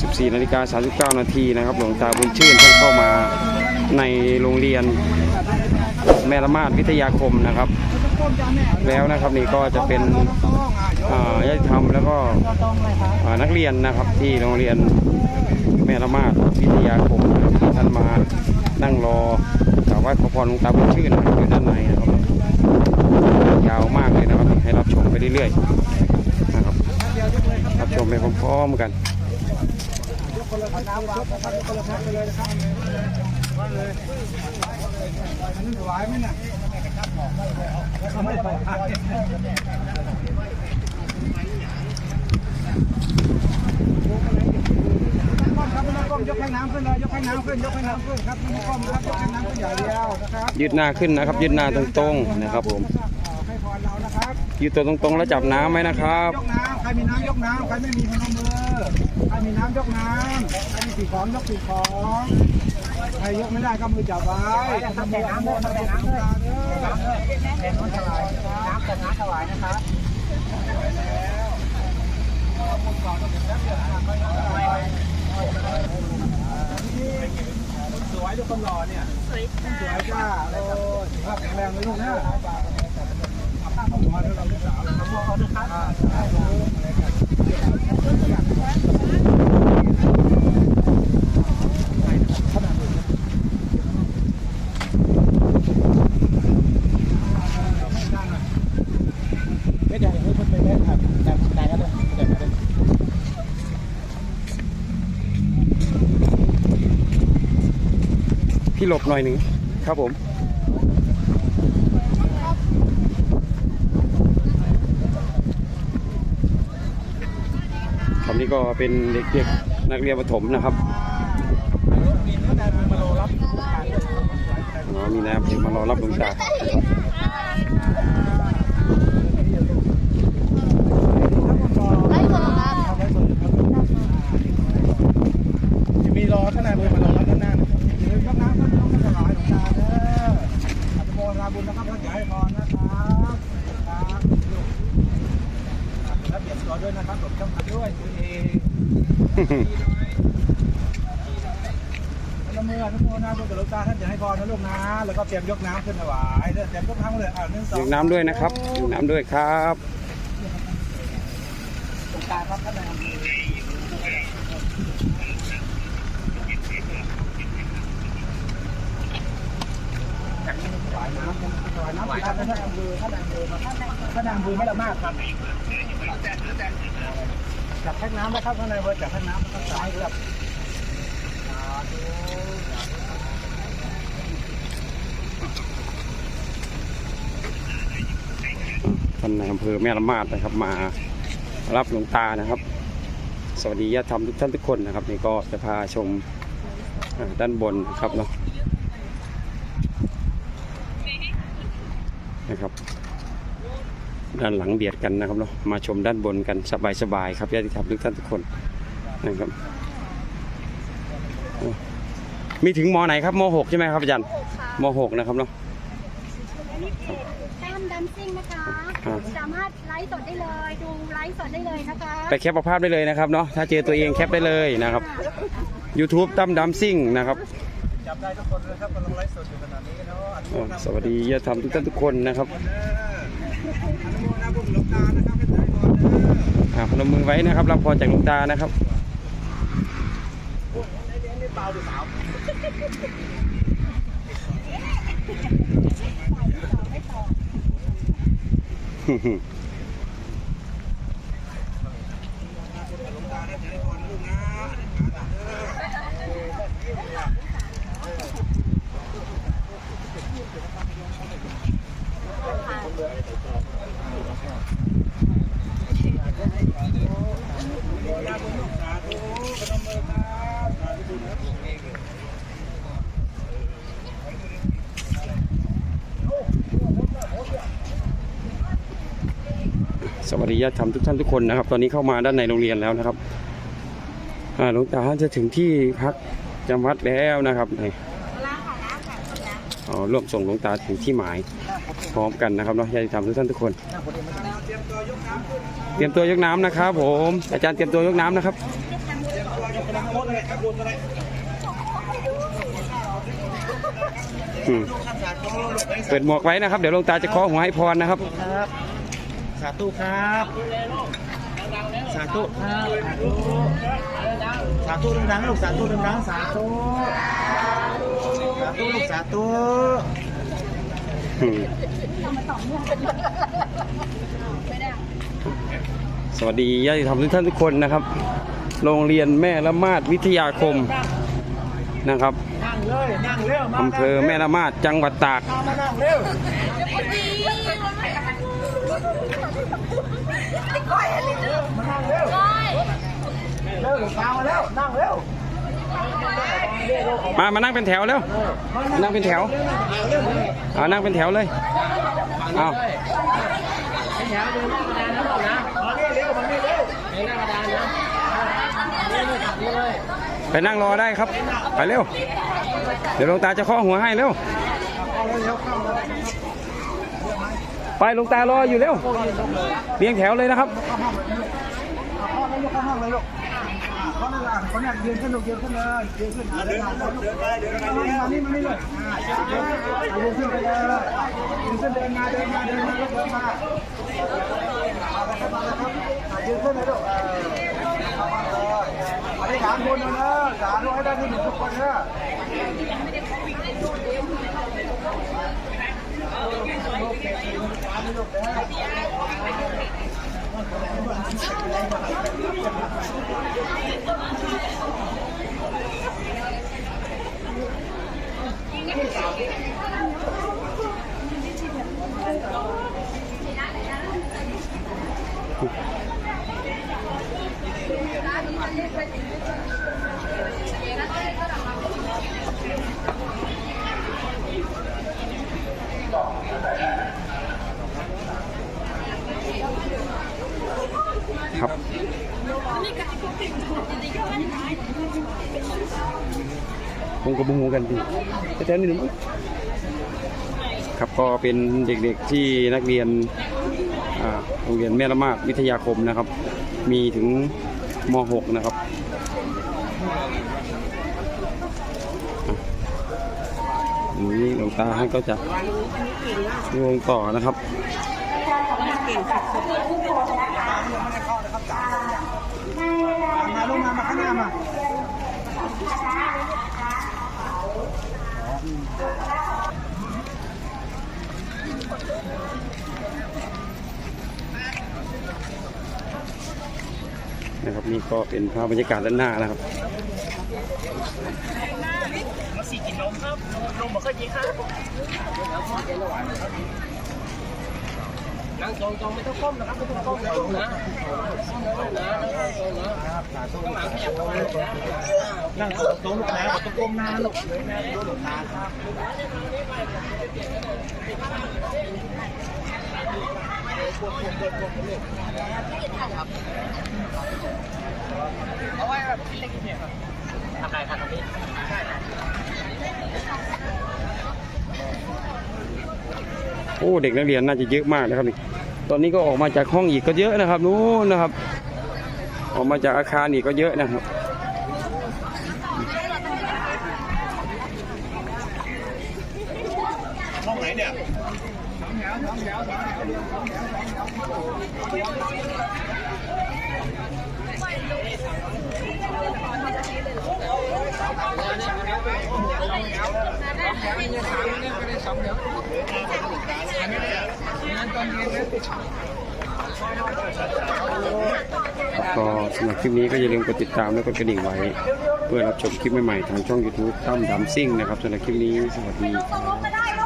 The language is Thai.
14นาฬิกา39 นาทีนะครับหลวงตาบุญชื่นท่านเข้ามาในโรงเรียนแม่ละมาดวิทยาคมนะครับ แล้วนะครับนี่ก็จะเป็นอ่าญาติธรรมแล้วก็อานักเรียนนะครับที่โรงเรียนแม่ละมาดวิทยาคมที่ท่านมานั่งรอกราบไหว้ขอพรหลวงตาบุญชื่นอยู่ด้านในนะครับยาวมากเลยนะครับให้รับชมไปเรื่อยๆนะครับรับชมไปพร้อมๆกัน ยกให้น้ำขึ้นเลยยกให้น้ำขึ้นยกให้น้ำขึ้นครับม่ก้มครับยกให้น้ำขึ้นอย่างเดียวนะครับยืดหน้าขึ้นนะครับยืดหน้าตรงๆนะครับผมให้พรเรานะครับ ยืดตัวตรงๆแล้วจับน้ำไว้นะครับ ยกน้ำใครมีน้ำยกน้ำใครไม่มีพนมมือใครมีน้ำยกน้ำใครมีสิ่งของยกสิ่งของใครยกไม่ได้ก็มือจับไว้ทำแต่น้ำโมทำแต่น้ำเลยแต่น้ำถวายน้ำแต่น้ำถวายนะครับสวยทุกคนหล่อเนี่ยสวยจ้าสวยจ้าโอ้สุขภาพแข็งแรงเลยลูกนะ พี่หลบหน่อยหนึ่งครับผม นี้ก็เป็นเด็กๆนักเรียนประถมนะครับมีนายมารอรับการอ๋อมีนายอำเภอมารอรับหลวงตามีรอท่านนายมารอรับด้านหน้านะครับยกน้ำท่านยกน้ำถวายหลวงตาเด้ออนุโมทนาบุญนะครับท่านจะให้พรนะครับแล้วเปลี่ยนตัว ด้วยนะครับผมต้องทำด้วยตัวเองละเมื่อทุกคนนะบุญกับลวงตาท่านจะให้พรนะลูกนะ แล้วก็เตรียมยกน้ำขึ้นถวายเด้อเตรียมยกน้ำเลยอ่าหนึ่งสองดื่มน้ำด้วยนะครับดื่มน้ำด้วยครับลวงตาครับท่านนายอำเภอ วายน้ำถวายน้ำท่านนายอำเภอท่านายอำเภอครับท่านายอำเภอไม่ละมากครับจับแพ็กน้ำนะครับท่านนายอำเภอจับแพ็กน้ำครับสายครับท่านนายอำเภอแม่ละมาดนะครับ มารับหลวงตานะครับ สวัสดีญาติธรรมทุกท่านทุกคนนะครับนี่ก็จะพาชมด้านบนนะครับเนาะ นะครับ ด้านหลังเบียดกันนะครับเนาะมาชมด้านบนกันสบายๆครับญาติธรรมทุกท่านทุกคนนะครับโอ้มีถึงมไหนครับมหกใช่ไหมครับอาจารย์มหกนะครับเนาะอันนี้คือแต้มดัมซิ่งนะคะครับสามารถไลฟ์สดได้เลย ดูไลฟ์สดได้เลยนะคะไปแคปภาพได้เลยนะครับเนาะถ้าเจอตัวเองแคปได้เลยนะครับ YouTube ตั้มดัมซิ่งนะครับ จับได้ทุกคนเลยครับกำลังไลฟ์สดอยู่ขนาดนี้เนาะอนุโมอ่าทนาสวัสดีญาติธรรมทุกท่านทุกคนนะครับอนุโมทนาบุญหลวงตานะครับให้สายพรเด้ออ่าพนมมือไว้นะครับรับพรจากหลวงตานะครับนี่เปล่าหรือสาว สวัสดีญาติธรรมทุกท่านทุกคนนะครับ ตอนนี้เข้ามาด้านในโรงเรียนแล้วนะครับหลวงตาจะถึงที่พักจำวัดแล้วนะครับนี่ร่วมส่งหลวงตาถึงที่หมาย พร้อมกันนะครับเนาะญาติธรรมทุกท่านทุกคน เตรียมตัวยกน้ำนะครับ ผม อาจารย์เตรียมตัวยกน้ำนะครับเปิดหมวกไว้นะครับ เดี๋ยวหลวงตาจะเคาะหัวให้พรนะครับครับาธุครับ สาธุครับ สาธุดังๆลูกสาธุดังๆสาธุ สาธุลูกสาธุอืมสวัสดีญาติธรรมทุกท่านทุกคนนะครับ โรงเรียนแม่ละมาดวิทยาคมนะครับนั่งเลยนั่งเร็วมาอำเภอแม่ละมาดจังหวัดตาก มามานั่งเร็วมานั่งเร็วเร็วตามาแล้วนั่งเร็วมามานั่งเป็นแถวแล้วมานั่งเป็นแถวเอานั่งเป็นแถวเลยเอามาเร็วเร็วมาเร็วเร็วไปนั่งรอได้ครับ ไปเร็ว เดี๋ยวลงตาจะเคาะหัวให้เร็ว ไปลงตารออยู่เร็วเรียงแถวเลยนะครับเข้าห้องเลยกข้าห้องเลยลูกเข้าเลยอะคนนี้ยืนขึ้นลูกยืนขึ้นเลยยืนขึ้นเดินเดินไปเดินไปมานี่มานี่เลยยืนขึ้นไปเลยยืนขึ้นเดินมาเดินมาเดินมาเดินมายืนขึ้นเลยลูกอธิษฐานบุญนะสาธุให้ได้ที่หนึ่งทุกคนนะ ครับ ผมกับบุงกันดีแต่แถวนี้หนึ่งครับก็เป็นเด็กๆที่นักเรียนโรงเรียนแม่ละมาดวิทยาคมนะครับ มีถึงม .6 นะครับนี้หลวงตาให้ก็จะวงต่อนะครับมาลงมามาข้างหน้ามา นะครับนี่ก็เป็นภาพบรรยากาศด้านหน้านะครับสี่กินนมครับนมบอกเคยกินครับ นั่งตรงตรงไม่ต้องก้มนะครับไม่ต้องก้มนะลูกนะต้มนั่งตรงตรงนะต้องก้มหน้าลูกดูหลวงตาครับทำไรครับตรงนี้ โอ้เด็กนักเรียนน่าจะเยอะมากนะครับนี่ตอนนี้ก็ออกมาจากห้องอีกก็เยอะนะครับนู้นนะครับ ออกมาจากอาคารอีกก็เยอะนะครับห้องไหนเนี่ย ก็สำหรับคลิปนี้ก็อย่าลืมกดติดตามและกดกระดิ่งไว้ เพื่อรับชมคลิปใหม่ๆทางช่อง YouTube ตั้มดำซิ่งนะครับสำหรับคลิปนี้สวัสดีครับ